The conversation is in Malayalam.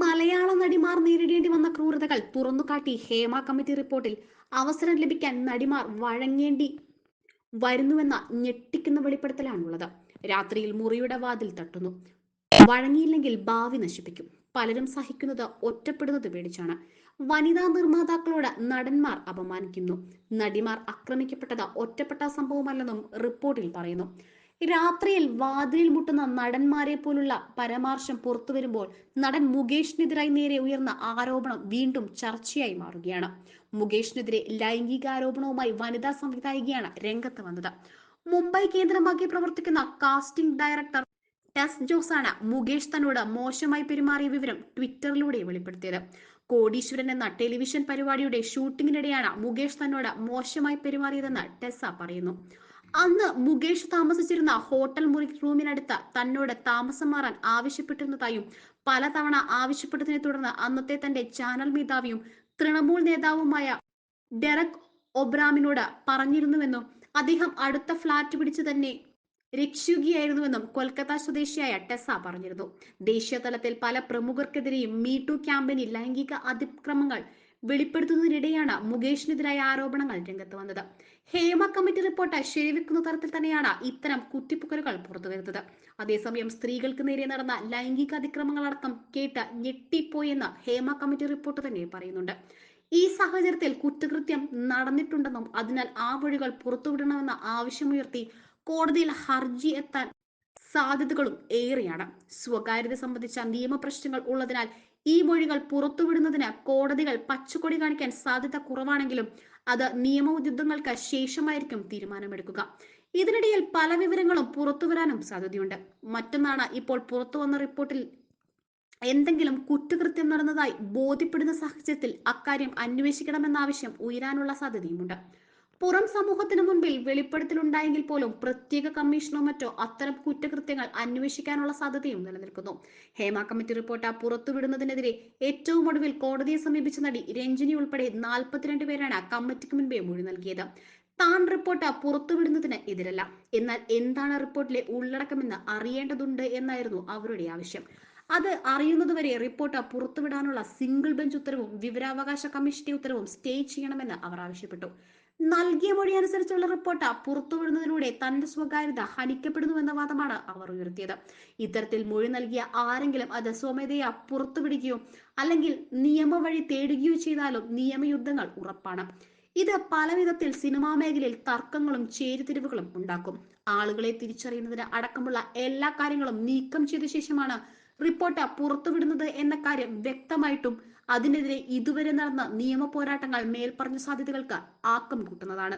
മലയാള നടിമാർ നേരിടേണ്ടി വന്ന ക്രൂരതകൾ തുറന്നു കാട്ടി ഹേമ കമ്മിറ്റി റിപ്പോർട്ടിൽ അവസരം ലഭിക്കാൻ നടിമാർ വഴങ്ങേണ്ടി വരുന്നുവെന്ന ഞെട്ടിക്കുന്ന വെളിപ്പെടുത്തലാണുള്ളത്. രാത്രിയിൽ മുറിയുടെ വാതിൽ തട്ടുന്നു. വഴങ്ങിയില്ലെങ്കിൽ ഭാവി നശിപ്പിക്കും. പലരും സഹിക്കുന്നത് ഒറ്റപ്പെടുന്നത് പേടിച്ചാണ്. വനിതാ നിർമ്മാതാക്കളോട് നടന്മാർ അപമാനിക്കുന്നു. നടിമാർ ആക്രമിക്കപ്പെട്ടത് ഒറ്റപ്പെട്ട സംഭവമല്ലെന്നും റിപ്പോർട്ടിൽ പറയുന്നു. രാത്രിയിൽ വാതിലിൽ മുട്ടുന്ന നടന്മാരെ പോലുള്ള പരാമർശം പുറത്തു വരുമ്പോൾ നടൻ മുകേഷിനെതിരായി നേരെ ഉയർന്ന ആരോപണം വീണ്ടും ചർച്ചയായി മാറുകയാണ്. മുകേഷിനെതിരെ ലൈംഗികാരോപണവുമായി വനിതാ സംവിധായികയാണ് രംഗത്ത് വന്നത്. മുംബൈ കേന്ദ്രമാക്കി പ്രവർത്തിക്കുന്ന കാസ്റ്റിംഗ് ഡയറക്ടർ ടെസ് ജോസാണ് മുകേഷ് തന്നോട് മോശമായി പെരുമാറിയ വിവരം ട്വിറ്ററിലൂടെ വെളിപ്പെടുത്തിയത്. കോടീശ്വരൻ എന്ന ടെലിവിഷൻ പരിപാടിയുടെ ഷൂട്ടിങ്ങിനിടെയാണ് മുകേഷ് തന്നോട് മോശമായി പെരുമാറിയതെന്ന് ടെസ്സ പറയുന്നു. അന്ന് മുകേഷ് താമസിച്ചിരുന്ന ഹോട്ടൽ മുറി റൂമിനടുത്ത് തന്നോട് താമസം മാറാൻ ആവശ്യപ്പെട്ടിരുന്നതായും പലതവണ ആവശ്യപ്പെട്ടതിനെ തുടർന്ന് അന്നത്തെ തന്റെ ചാനൽ മേധാവിയും തൃണമൂൽ നേതാവുമായ ഡെറക് ഒബ്രാമിനോട് പറഞ്ഞിരുന്നുവെന്നും അദ്ദേഹം അടുത്ത ഫ്ളാറ്റ് പിടിച്ച് തന്നെ രക്ഷിക്കുകയായിരുന്നുവെന്നും കൊൽക്കത്ത സ്വദേശിയായ ടെസ പറഞ്ഞിരുന്നു. ദേശീയ തലത്തിൽ പല പ്രമുഖർക്കെതിരെയും മീ ടു ക്യാമ്പയിനിൽ ലൈംഗിക അതിക്രമങ്ങൾ വെളിപ്പെടുത്തുന്നതിനിടെയാണ് മുകേഷിനെതിരായ ആരോപണങ്ങൾ രംഗത്ത് വന്നത്. ഹേമ കമ്മിറ്റി റിപ്പോർട്ട് ശരിവെക്കുന്ന തരത്തിൽ തന്നെയാണ് ഇത്തരം കുത്തിപ്പുക്കലുകൾ പുറത്തുവരുന്നത്. അതേസമയം സ്ത്രീകൾക്ക് നേരെ നടന്ന ലൈംഗിക അതിക്രമങ്ങളടക്കം കേട്ട് ഞെട്ടിപ്പോയെന്ന് ഹേമ കമ്മിറ്റി റിപ്പോർട്ട് തന്നെ പറയുന്നുണ്ട്. ഈ സാഹചര്യത്തിൽ കുറ്റകൃത്യം നടന്നിട്ടുണ്ടെന്നും അതിനാൽ ആ വഴികൾ പുറത്തുവിടണമെന്ന ആവശ്യമുയർത്തി കോടതിയിൽ ഹർജി എത്താൻ സാധ്യതകളും ഏറെയാണ്. സ്വകാര്യത സംബന്ധിച്ച നിയമപ്രശ്നങ്ങൾ ഉള്ളതിനാൽ ഈ മൊഴികൾ പുറത്തുവിടുന്നതിന് കോടതികൾ പച്ചക്കൊടി കാണിക്കാൻ സാധ്യത കുറവാണെങ്കിലും അത് നിയമയുദ്ധങ്ങൾക്ക് ശേഷമായിരിക്കും തീരുമാനമെടുക്കുക. ഇതിനിടയിൽ പല വിവരങ്ങളും പുറത്തുവരാനും സാധ്യതയുണ്ട്. മറ്റൊന്നാണ് ഇപ്പോൾ പുറത്തു വന്ന റിപ്പോർട്ടിൽ എന്തെങ്കിലും കുറ്റകൃത്യം നടന്നതായി ബോധ്യപ്പെടുന്ന സാഹചര്യത്തിൽ അക്കാര്യം അന്വേഷിക്കണമെന്ന ആവശ്യം ഉയരാനുള്ള സാധ്യതയുമുണ്ട്. പുറം സമൂഹത്തിന് മുൻപിൽ വെളിപ്പെടുത്തലുണ്ടായെങ്കിൽ പോലും പ്രത്യേക കമ്മീഷനോ മറ്റോ അത്തരം കുറ്റകൃത്യങ്ങൾ അന്വേഷിക്കാനുള്ള സാധ്യതയും നിലനിൽക്കുന്നു. ഹേമ കമ്മിറ്റി റിപ്പോർട്ട് പുറത്തുവിടുന്നതിനെതിരെ ഏറ്റവും ഒടുവിൽ കോടതിയെ സമീപിച്ച നടി രഞ്ജിനി ഉൾപ്പെടെ നാൽപ്പത്തിരണ്ട് പേരാണ് കമ്മിറ്റിക്ക് മുൻപേ മൊഴി നൽകിയത്. താൻ റിപ്പോർട്ട് പുറത്തുവിടുന്നതിന് എതിരല്ല. എന്നാൽ എന്താണ് റിപ്പോർട്ടിലെ ഉള്ളടക്കമെന്ന് അറിയേണ്ടതുണ്ട് എന്നായിരുന്നു അവരുടെ ആവശ്യം. അത് അറിയുന്നതുവരെ റിപ്പോർട്ട് പുറത്തുവിടാനുള്ള സിംഗിൾ ബെഞ്ച് ഉത്തരവും വിവരാവകാശ കമ്മീഷന്റെ ഉത്തരവും സ്റ്റേ ചെയ്യണമെന്ന് അവർ ആവശ്യപ്പെട്ടു. നൽകിയ മൊഴി അനുസരിച്ചുള്ള റിപ്പോർട്ട് പുറത്തുവിടുന്നതിലൂടെ തന്റെ സ്വകാര്യത ഹനിക്കപ്പെടുന്നുവെന്ന വാദമാണ് അവർ ഉയർത്തിയത്. ഇത്തരത്തിൽ മൊഴി നൽകിയ ആരെങ്കിലും അത് സ്വമേധയാ പുറത്തുവിടുകയോ അല്ലെങ്കിൽ നിയമവഴി തേടുകയോ ചെയ്താലും നിയമയുദ്ധങ്ങൾ ഉറപ്പാണ്. ഇത് പലവിധത്തിൽ സിനിമാ മേഖലയിൽ തർക്കങ്ങളും ചേരിതിരിവുകളും ഉണ്ടാക്കും. ആളുകളെ തിരിച്ചറിയുന്നതിന് അടക്കമുള്ള എല്ലാ കാര്യങ്ങളും നീക്കം ചെയ്ത ശേഷമാണ് റിപ്പോർട്ട് പുറത്തുവിടുന്നത് എന്ന കാര്യം വ്യക്തമായിട്ടും അതിനെതിരെ ഇതുവരെ നടന്ന നിയമ പോരാട്ടങ്ങൾ മേൽപ്പറഞ്ഞ സാധ്യതകൾക്ക് ആക്കം കൂട്ടുന്നതാണ്.